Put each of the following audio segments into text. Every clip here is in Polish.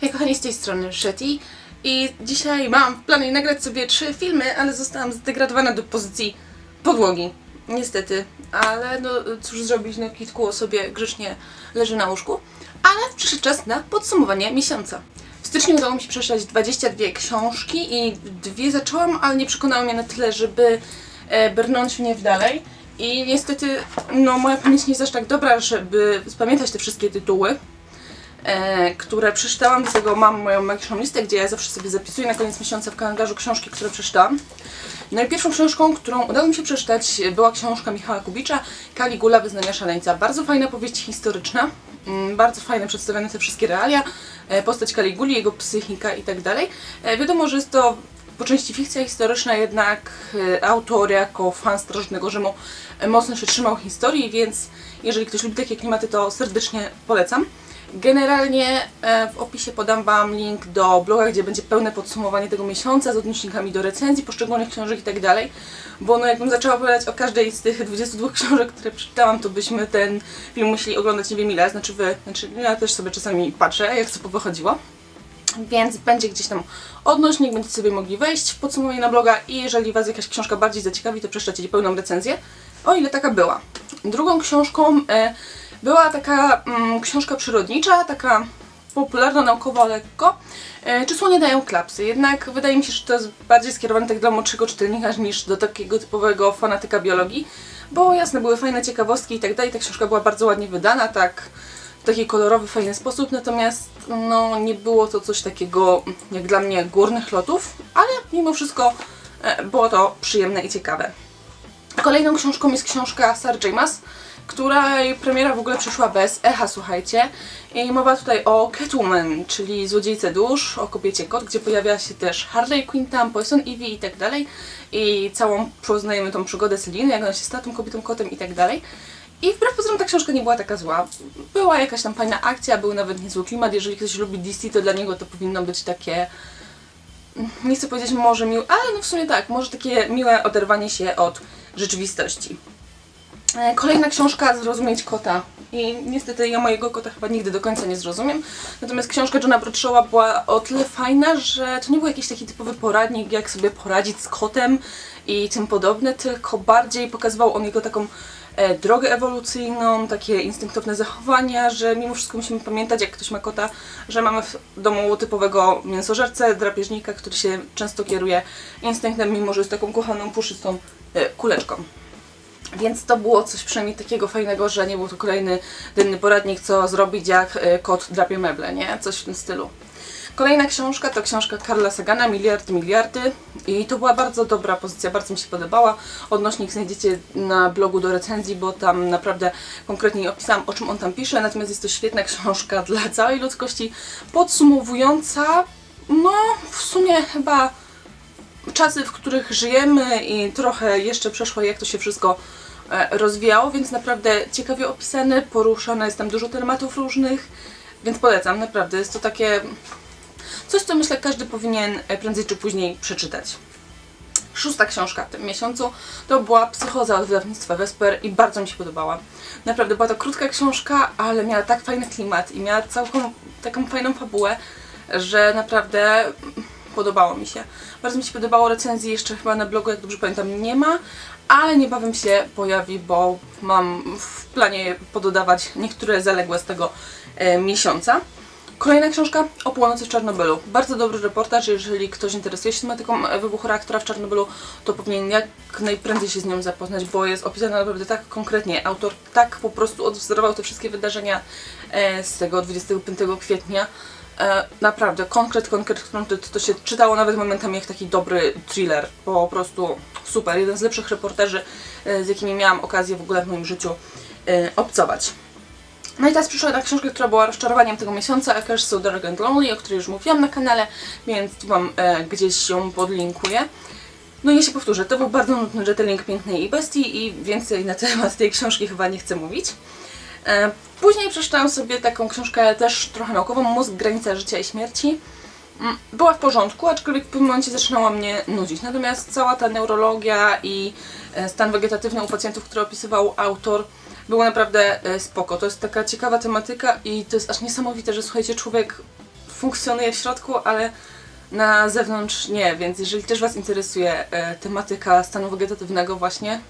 Hej kochani, z tej strony Shetty i dzisiaj mam w planie nagrać sobie trzy filmy, ale zostałam zdegradowana do pozycji podłogi. Niestety, ale no cóż zrobić, no kitku sobie grzecznie leży na łóżku. Ale przyszedł czas na podsumowanie miesiąca. W styczniu udało mi się przeczytać 22 książki i dwie zaczęłam, ale nie przekonały mnie na tyle, żeby e, brnąć mnie w dalej. I niestety, no moja pamięć nie jest aż tak dobra, żeby spamiętać te wszystkie tytuły które przeczytałam, dlatego mam moją magiczną listę, gdzie ja zawsze sobie zapisuję na koniec miesiąca w kalendarzu książki, które przeczytałam. No i pierwszą książką, którą udało mi się przeczytać, była książka Michała Kubicza, Kaligula Wyznania Szaleńca. Bardzo fajna powieść historyczna, mm, bardzo fajne przedstawione te wszystkie realia, e, postać Kaliguli, jego psychika i tak dalej. E, Wiadomo, że jest to po części fikcja historyczna, jednak e, autor jako fan Starożytnego Rzymu e, mocno się trzymał historii, więc jeżeli ktoś lubi takie klimaty, to serdecznie polecam. Generalnie e, w opisie podam Wam link do bloga, gdzie będzie pełne podsumowanie tego miesiąca z odnośnikami do recenzji poszczególnych książek i tak dalej. Bo no jakbym zaczęła opowiadać o każdej z tych 22 książek, które przeczytałam, to byśmy ten film musieli oglądać nie wiem ile, znaczy wy, znaczy ja też sobie czasami patrzę, jak co wychodziło. Więc będzie gdzieś tam odnośnik, będziecie sobie mogli wejść w podsumowanie na bloga i jeżeli Was jakaś książka bardziej zaciekawi, to przeczytacie pełną recenzję, o ile taka była. Drugą książką e, była taka mm, książka przyrodnicza, taka popularno-naukowa lekko, e, czy słonie dają klapsy. Jednak wydaje mi się, że to jest bardziej skierowane tak dla młodszego czytelnika niż do takiego typowego fanatyka biologii, bo jasne, były fajne ciekawostki i tak dalej. Ta książka była bardzo ładnie wydana, tak w taki kolorowy, fajny sposób, natomiast no, nie było to coś takiego jak dla mnie górnych lotów, ale mimo wszystko e, było to przyjemne i ciekawe. Kolejną książką jest książka Sarah James, której premiera w ogóle przyszła bez echa, słuchajcie. I mowa tutaj o Catwoman, czyli złodziejce dusz, o kobiecie kot, gdzie pojawia się też Harley Quinn tam, Poison Ivy i tak dalej. I całą poznajemy tą przygodę Seliny, jak ona się stała tą kobietą kotem i tak dalej. I wbrew pozorom ta książka nie była taka zła. Była jakaś tam fajna akcja, był nawet niezły klimat. Jeżeli ktoś lubi DC, to dla niego to powinno być takie nie chcę powiedzieć może miłe, ale no w sumie tak, może takie miłe oderwanie się od rzeczywistości. E, Kolejna książka Zrozumieć kota. I niestety ja mojego kota chyba nigdy do końca nie zrozumiem. Natomiast książka Johna Bradshawa była o tyle fajna, że to nie był jakiś taki typowy poradnik, jak sobie poradzić z kotem i tym podobne, tylko bardziej pokazywał on jego taką e, drogę ewolucyjną, takie instynktowne zachowania, że mimo wszystko musimy pamiętać, jak ktoś ma kota, że mamy w domu typowego mięsożercę, drapieżnika, który się często kieruje instynktem, mimo że jest taką kochaną, puszystą e, kuleczką. Więc to było coś przynajmniej takiego fajnego, że nie był to kolejny denny poradnik, co zrobić jak y, kot drapie meble, nie? Coś w tym stylu. Kolejna książka to książka Karla Sagana, Miliardy, Miliardy. I to była bardzo dobra pozycja, bardzo mi się podobała. Odnośnik znajdziecie na blogu do recenzji, bo tam naprawdę konkretnie opisałam, o czym on tam pisze. Natomiast jest to świetna książka dla całej ludzkości, podsumowująca, no w sumie chyba czasy, w których żyjemy i trochę jeszcze przeszło, jak to się wszystko e, rozwijało, więc naprawdę ciekawie opisane, poruszane jest tam dużo tematów różnych, więc polecam, naprawdę jest to takie coś, co myślę każdy powinien e, prędzej czy później przeczytać. Szósta książka w tym miesiącu to była Psychoza od wydawnictwa Vesper i bardzo mi się podobała. Naprawdę była to krótka książka, ale miała tak fajny klimat i miała całką taką fajną fabułę, że naprawdę podobało mi się. Bardzo mi się podobało recenzji, jeszcze chyba na blogu, jak dobrze pamiętam, nie ma, ale niebawem się pojawi, bo mam w planie pododawać niektóre zaległe z tego e, miesiąca. Kolejna książka o północy w Czarnobylu. Bardzo dobry reportaż, jeżeli ktoś interesuje się tematyką e, wybuchu reaktora w Czarnobylu, to powinien jak najprędzej się z nią zapoznać, bo jest opisana naprawdę tak konkretnie. Autor tak po prostu odwzorował te wszystkie wydarzenia e, z tego 25 kwietnia. E, naprawdę, konkret, konkret, konkret, to się czytało nawet momentami jak taki dobry thriller. Po prostu super, jeden z lepszych reporterzy, e, z jakimi miałam okazję w ogóle w moim życiu e, obcować. No i teraz przyszła ta książka, która była rozczarowaniem tego miesiąca, A Curse So Dark and Lonely, o której już mówiłam na kanale, więc tu Wam e, gdzieś ją podlinkuję. No i ja się powtórzę, to był bardzo nudny retelling Pięknej i Bestii i więcej na temat tej książki chyba nie chcę mówić. E, Później przeczytałam sobie taką książkę też trochę naukową, Mózg, granica życia i śmierci. Mm, Była w porządku, aczkolwiek w pewnym momencie zaczynała mnie nudzić. Natomiast cała ta neurologia i e, stan wegetatywny u pacjentów, który opisywał autor, było naprawdę e, spoko. To jest taka ciekawa tematyka i to jest aż niesamowite, że słuchajcie, człowiek funkcjonuje w środku, ale na zewnątrz nie, więc jeżeli też Was interesuje tematyka stanu wegetatywnego właśnie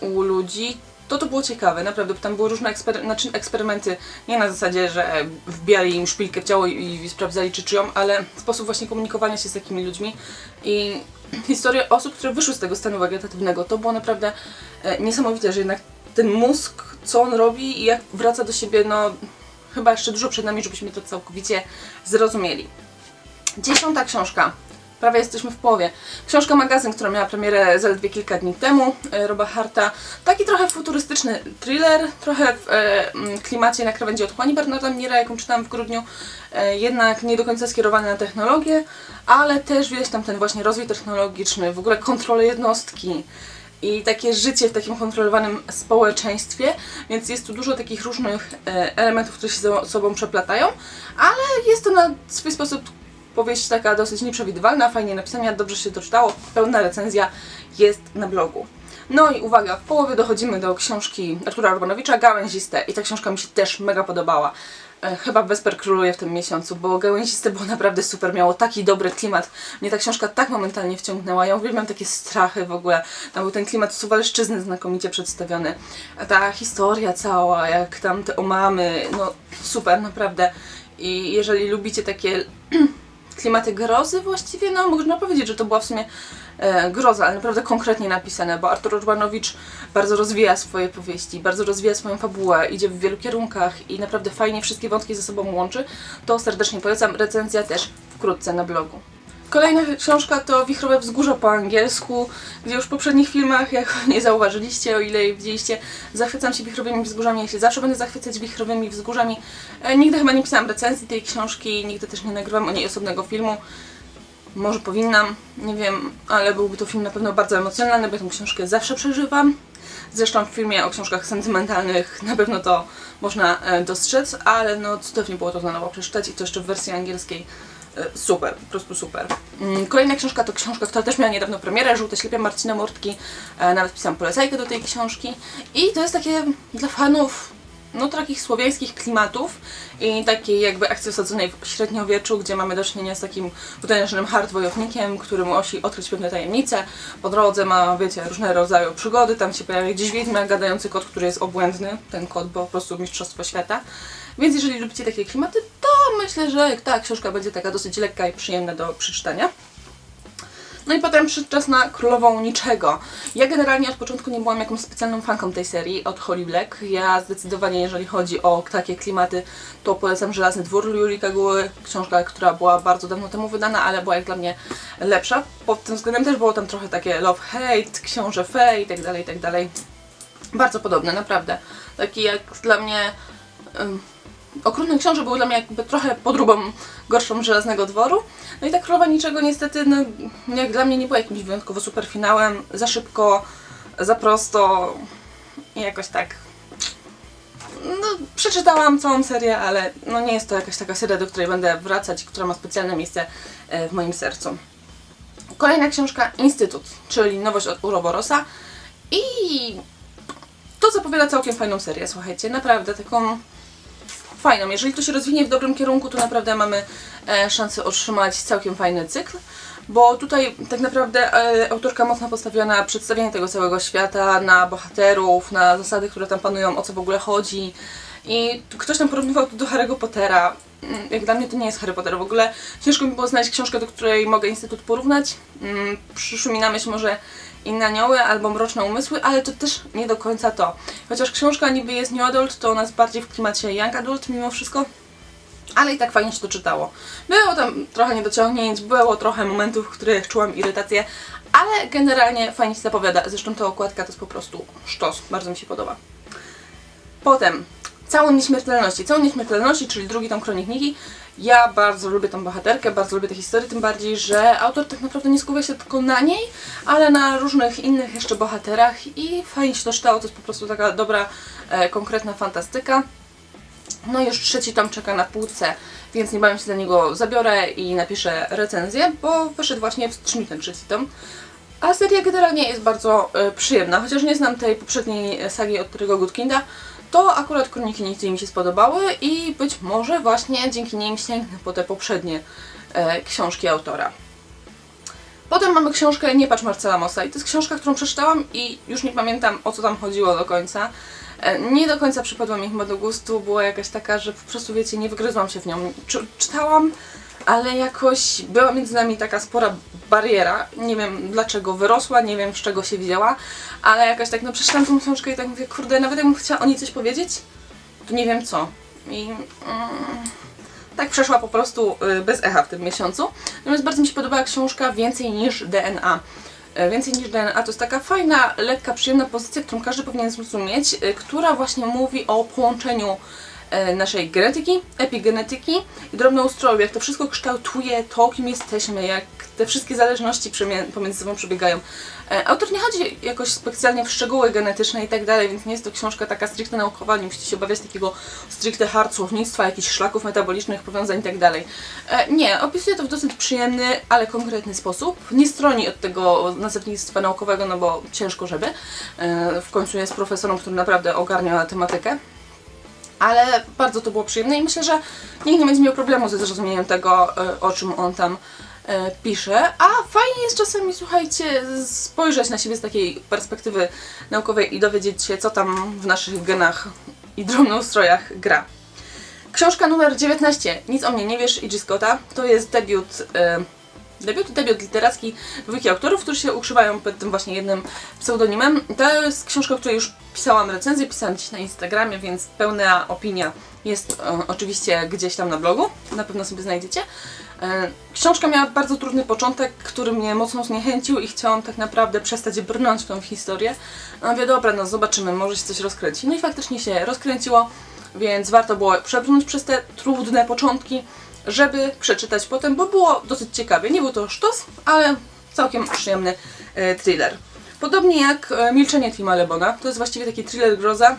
u ludzi, to to było ciekawe, naprawdę, bo tam były różne ekspery znaczy eksperymenty, nie na zasadzie, że wbijali im szpilkę w ciało i, i sprawdzali czy czują, ale sposób właśnie komunikowania się z takimi ludźmi i historie osób, które wyszły z tego stanu wegetatywnego, to było naprawdę e, niesamowite, że jednak ten mózg, co on robi i jak wraca do siebie, no chyba jeszcze dużo przed nami, żebyśmy to całkowicie zrozumieli. Dziesiąta książka. Prawie jesteśmy w połowie. Książka magazyn, która miała premierę zaledwie kilka dni temu, e, Roba Harta. Taki trochę futurystyczny thriller, trochę w e, klimacie na krawędzi otchłani Bernarda Mira, jaką czytałam w grudniu, e, jednak nie do końca skierowany na technologię, ale też widać tam ten właśnie rozwój technologiczny, w ogóle kontrolę jednostki i takie życie w takim kontrolowanym społeczeństwie, więc jest tu dużo takich różnych elementów, które się ze sobą przeplatają, ale jest to na swój sposób powieść taka dosyć nieprzewidywalna, fajnie napisana, dobrze się doczytało, pełna recenzja jest na blogu. No i uwaga, w połowie dochodzimy do książki Artura Urbanowicza, Gałęziste i ta książka mi się też mega podobała. E, Chyba Vesper króluje w tym miesiącu, bo Gałęziste było naprawdę super, miało taki dobry klimat. Mnie ta książka tak momentalnie wciągnęła. Ja uwielbiam takie strachy w ogóle. Tam był ten klimat suwalszczyzny znakomicie przedstawiony. A ta historia cała, jak tam te omamy, no super, naprawdę. I jeżeli lubicie takie klimaty grozy właściwie, no można powiedzieć, że to była w sumie e, groza, ale naprawdę konkretnie napisane, bo Artur Urbanowicz bardzo rozwija swoje powieści, bardzo rozwija swoją fabułę, idzie w wielu kierunkach i naprawdę fajnie wszystkie wątki ze sobą łączy, to serdecznie polecam. Recenzja też wkrótce na blogu. Kolejna książka to Wichrowe Wzgórza po angielsku, gdzie już w poprzednich filmach, jak nie zauważyliście, o ile widzieliście, zachwycam się wichrowymi wzgórzami, ja się zawsze będę zachwycać wichrowymi wzgórzami. E, nigdy chyba nie pisałam recenzji tej książki, nigdy też nie nagrywam o niej osobnego filmu. Może powinnam, nie wiem, ale byłby to film na pewno bardzo emocjonalny, bo tę książkę zawsze przeżywam. Zresztą w filmie o książkach sentymentalnych na pewno to można e, dostrzec, ale no cudownie było to na nowo przeczytać i to jeszcze w wersji angielskiej. E, Super, po prostu super. Mm, Kolejna książka to książka, która też miała niedawno premierę, Żółte ślepia Marcina Murtki. E, Nawet pisałam polecajkę do tej książki. I to jest takie dla fanów no takich słowiańskich klimatów i takiej jakby akcji osadzonej w średniowieczu, gdzie mamy do czynienia z takim potężnym hardwojownikiem, który musi odkryć pewne tajemnice. Po drodze ma, wiecie, różne rodzaje przygody, tam się pojawia gdzieś wiedźma, gadający kot, który jest obłędny, ten kot, bo po prostu mistrzostwo świata. Więc jeżeli lubicie takie klimaty, to myślę, że ta książka będzie taka dosyć lekka i przyjemna do przeczytania. No i potem przyszedł czas na Królową Niczego. Ja generalnie od początku nie byłam jakąś specjalną fanką tej serii od Holly Black. Ja zdecydowanie, jeżeli chodzi o takie klimaty, to polecam Żelazny Dwór Julii Kaguły. Książka, która była bardzo dawno temu wydana, ale była jak dla mnie lepsza. Pod tym względem też było tam trochę takie love-hate, książę fej i tak dalej, i tak dalej. Bardzo podobne, naprawdę. Taki jak dla mnie... Okrutne książę były dla mnie jakby trochę podróbą gorszą Żelaznego Dworu. No i ta Królowa Niczego niestety, no, jak dla mnie nie była jakimś wyjątkowo super finałem. Za szybko, za prosto i jakoś tak... No, przeczytałam całą serię, ale no nie jest to jakaś taka seria, do której będę wracać, która ma specjalne miejsce e, w moim sercu. Kolejna książka Instytut, czyli nowość od Uroborosa i to zapowiada całkiem fajną serię, słuchajcie, naprawdę taką fajną. Jeżeli to się rozwinie w dobrym kierunku, to naprawdę mamy e, szansę otrzymać całkiem fajny cykl, bo tutaj tak naprawdę e, autorka mocno postawiła na przedstawienie tego całego świata, na bohaterów, na zasady, które tam panują, o co w ogóle chodzi. I ktoś tam porównywał to do Harry'ego Pottera. Mm, Jak dla mnie to nie jest Harry Potter. W ogóle ciężko mi było znaleźć książkę, do której mogę Instytut porównać. Mm, Przyszły mi na myśl może Inne Anioły albo Mroczne Umysły, ale to też nie do końca to. Chociaż książka niby jest New Adult, to ona jest bardziej w klimacie Young Adult mimo wszystko. Ale i tak fajnie się to czytało. Było tam trochę niedociągnięć, było trochę momentów, w których czułam irytację, ale generalnie fajnie się zapowiada. Zresztą ta okładka to jest po prostu sztos, bardzo mi się podoba. Potem Całą Nieśmiertelności. Całą Nieśmiertelności, czyli drugi tom Kronik Niki. Ja bardzo lubię tą bohaterkę, bardzo lubię tę historię, tym bardziej, że autor tak naprawdę nie skupia się tylko na niej, ale na różnych innych jeszcze bohaterach i fajnie się to czytało, to jest po prostu taka dobra, e, konkretna fantastyka. No już trzeci tom czeka na półce, więc niebawem się za niego zabiorę i napiszę recenzję, bo wyszedł właśnie w styczniu ten trzeci tom. A seria generalnie jest bardzo e, przyjemna, chociaż nie znam tej poprzedniej sagi od Terry'ego Goodkinda, to akurat Kroniki Nigdy mi się spodobały i być może właśnie dzięki nim sięgnę po te poprzednie e, książki autora. Potem mamy książkę Nie patrz Marcela Mossa i to jest książka, którą przeczytałam i już nie pamiętam o co tam chodziło do końca. E, Nie do końca przypadła mi chyba do gustu, była jakaś taka, że po prostu wiecie, nie wygryzłam się w nią. Czy, czytałam, ale jakoś była między nami taka spora bariera. Nie wiem dlaczego wyrosła, nie wiem z czego się wzięła, ale jakoś tak, no przeczytałam tą książkę i tak mówię, kurde, nawet jakbym chciała o niej coś powiedzieć, to nie wiem co. I mm, tak przeszła po prostu y, bez echa w tym miesiącu. Natomiast bardzo mi się podobała książka Więcej niż DNA. E, Więcej niż DNA to jest taka fajna, lekka, przyjemna pozycja, którą każdy powinien zrozumieć, y, która właśnie mówi o połączeniu naszej genetyki, epigenetyki i drobnoustroju, jak to wszystko kształtuje to, kim jesteśmy, jak te wszystkie zależności pomiędzy sobą przebiegają. E, Autor nie chodzi jakoś specjalnie w szczegóły genetyczne i tak dalej, więc nie jest to książka taka stricte naukowa, nie musicie się obawiać takiego stricte hard słownictwa, jakichś szlaków metabolicznych, powiązań i tak dalej. E, Nie, opisuje to w dosyć przyjemny, ale konkretny sposób. Nie stroni od tego nazewnictwa naukowego, no bo ciężko żeby. E, W końcu jest profesorem, który naprawdę ogarnia tematykę ale bardzo to było przyjemne i myślę, że nikt nie będzie miał problemu ze zrozumieniem tego, e, o czym on tam e, pisze. A fajnie jest czasami, słuchajcie, spojrzeć na siebie z takiej perspektywy naukowej i dowiedzieć się, co tam w naszych genach i drobnoustrojach gra. Książka numer 19, Nic o mnie nie wiesz, Idzi Scotta, to jest debiut, e, debiut, debiut literacki dwójki autorów, którzy się ukrzywają pod tym właśnie jednym pseudonimem. To jest książka, o której już pisałam recenzję, pisałam dziś na Instagramie, więc pełna opinia jest e, oczywiście gdzieś tam na blogu, na pewno sobie znajdziecie. E, książka miała bardzo trudny początek, który mnie mocno zniechęcił i chciałam tak naprawdę przestać brnąć w tą historię. No mówię, dobra, no zobaczymy, może się coś rozkręci. No i faktycznie się rozkręciło, więc warto było przebrnąć przez te trudne początki, żeby przeczytać potem, bo było dosyć ciekawie. Nie był to sztos, ale całkiem przyjemny e, thriller. Podobnie jak e, Milczenie Tima Lebona, to jest właściwie taki thriller groza.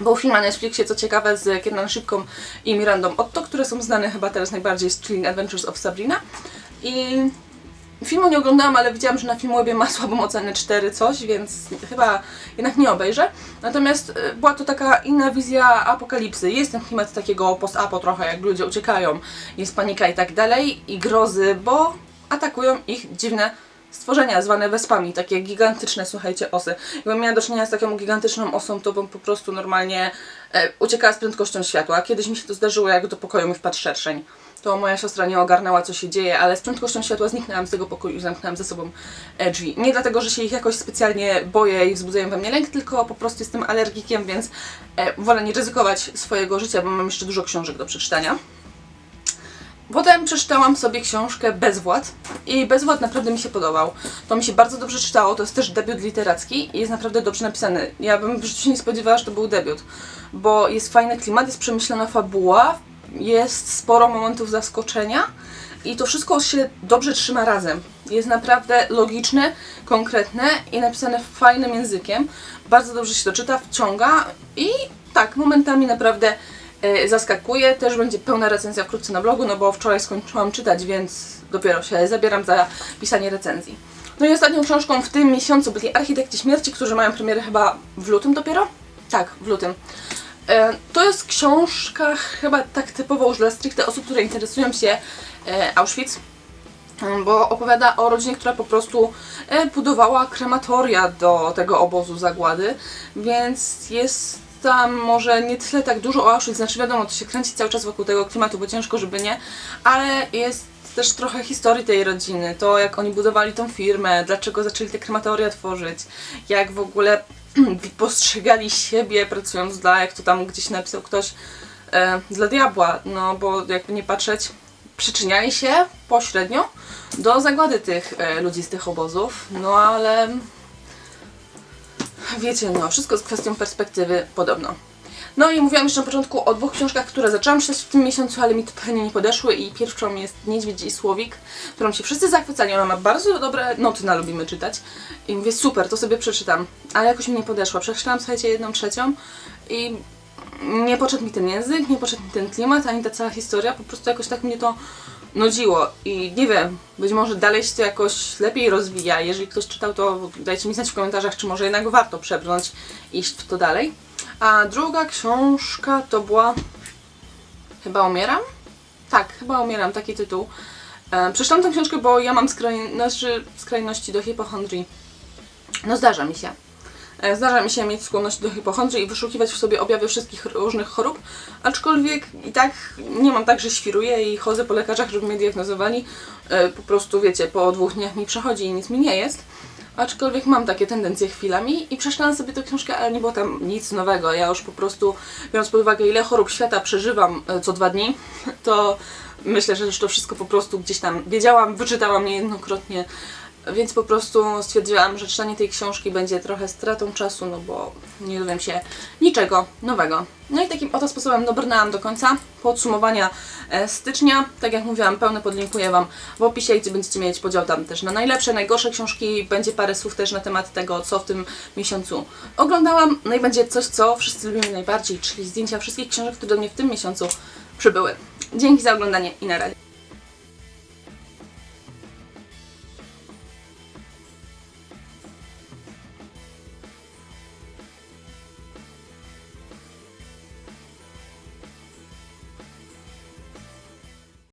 Był film na Netflixie, co ciekawe, z Kiernan Szybką i Mirandą Otto, które są znane chyba teraz najbardziej z Chilling Adventures of Sabrina. I filmu nie oglądałam, ale widziałam, że na Filmwebie ma słabą ocenę 4 coś, więc chyba jednak nie obejrzę. Natomiast e, była to taka inna wizja apokalipsy. Jest ten klimat takiego post-apo trochę, jak ludzie uciekają, jest panika i tak dalej, i grozy, bo atakują ich dziwne stworzenia zwane wespami, takie gigantyczne, słuchajcie, osy. Jakbym miała do czynienia z taką gigantyczną osą, to bym po prostu normalnie e, uciekała z prędkością światła. Kiedyś mi się to zdarzyło, jak do pokoju mi wpadł szerszeń. To moja siostra nie ogarnęła, co się dzieje, ale z prędkością światła zniknęłam z tego pokoju i zamknęłam za sobą e, drzwi. Nie dlatego, że się ich jakoś specjalnie boję i wzbudzają we mnie lęk, tylko po prostu jestem alergikiem, więc e, wolę nie ryzykować swojego życia, bo mam jeszcze dużo książek do przeczytania. Potem przeczytałam sobie książkę Bezwład i Bezwład naprawdę mi się podobał. To mi się bardzo dobrze czytało, to jest też debiut literacki i jest naprawdę dobrze napisany. Ja bym w życiu nie spodziewała, że to był debiut, bo jest fajny klimat, jest przemyślana fabuła, jest sporo momentów zaskoczenia i to wszystko się dobrze trzyma razem. Jest naprawdę logiczne, konkretne i napisane fajnym językiem. Bardzo dobrze się to czyta, wciąga i tak, momentami naprawdę e, zaskakuje. Też będzie pełna recenzja wkrótce na blogu, no bo wczoraj skończyłam czytać, więc dopiero się zabieram za pisanie recenzji. No i ostatnią książką w tym miesiącu byli Architekci Śmierci, którzy mają premierę chyba w lutym dopiero? Tak, w lutym. E, To jest książka chyba tak typowo już dla stricte osób, które interesują się e, Auschwitz, e, bo opowiada o rodzinie, która po prostu e, budowała krematoria do tego obozu zagłady, więc jest tam może nie tyle tak dużo o Auschwitz, znaczy wiadomo, to się kręci cały czas wokół tego klimatu, bo ciężko, żeby nie, ale jest też trochę historii tej rodziny, to jak oni budowali tą firmę, dlaczego zaczęli te krematoria tworzyć, jak w ogóle postrzegali siebie pracując dla, jak to tam gdzieś napisał ktoś, e, dla diabła, no bo jakby nie patrzeć, przyczyniali się pośrednio do zagłady tych e, ludzi z tych obozów, no ale wiecie, no wszystko z kwestią perspektywy podobno. No i mówiłam jeszcze na początku o dwóch książkach, które zaczęłam czytać w tym miesiącu, ale mi totalnie nie podeszły i pierwszą jest Niedźwiedź i Słowik, którą się wszyscy zachwycali, ona ma bardzo dobre noty na lubimy czytać. I mówię super, to sobie przeczytam, ale jakoś mi nie podeszła. Przeczytałam, słuchajcie, jedną trzecią i nie poszedł mi ten język, nie poszedł mi ten klimat, ani ta cała historia, po prostu jakoś tak mnie to nudziło i nie wiem, być może dalej się to jakoś lepiej rozwija. Jeżeli ktoś czytał, to dajcie mi znać w komentarzach, czy może jednak warto przebrnąć iść w to dalej. A druga książka to była Chyba umieram? Tak, chyba umieram, taki tytuł. E, przeczytałam tę książkę, bo ja mam skraj... znaczy skrajności do hipochondrii. No zdarza mi się. E, Zdarza mi się mieć skłonność do hipochondrii i wyszukiwać w sobie objawy wszystkich różnych chorób, aczkolwiek i tak nie mam tak, że świruję i chodzę po lekarzach, żeby mnie diagnozowali. E, Po prostu, wiecie, po dwóch dniach mi przechodzi i nic mi nie jest. Aczkolwiek mam takie tendencje chwilami i przeczytałam sobie tę książkę, ale nie było tam nic nowego. Ja już po prostu, biorąc pod uwagę, ile chorób świata przeżywam e, co dwa dni, to myślę, że już to wszystko po prostu gdzieś tam wiedziałam, wyczytałam niejednokrotnie, więc po prostu stwierdziłam, że czytanie tej książki będzie trochę stratą czasu, no bo nie dowiem się niczego nowego. No i takim oto sposobem dobrnęłam do końca podsumowania e, stycznia. Tak jak mówiłam, pełne podlinkuję Wam w opisie, gdzie będziecie mieć podział tam też na najlepsze, najgorsze książki. Będzie parę słów też na temat tego, co w tym miesiącu oglądałam. No i będzie coś, co wszyscy lubimy najbardziej, czyli zdjęcia wszystkich książek, które do mnie w tym miesiącu przybyły. Dzięki za oglądanie i na razie.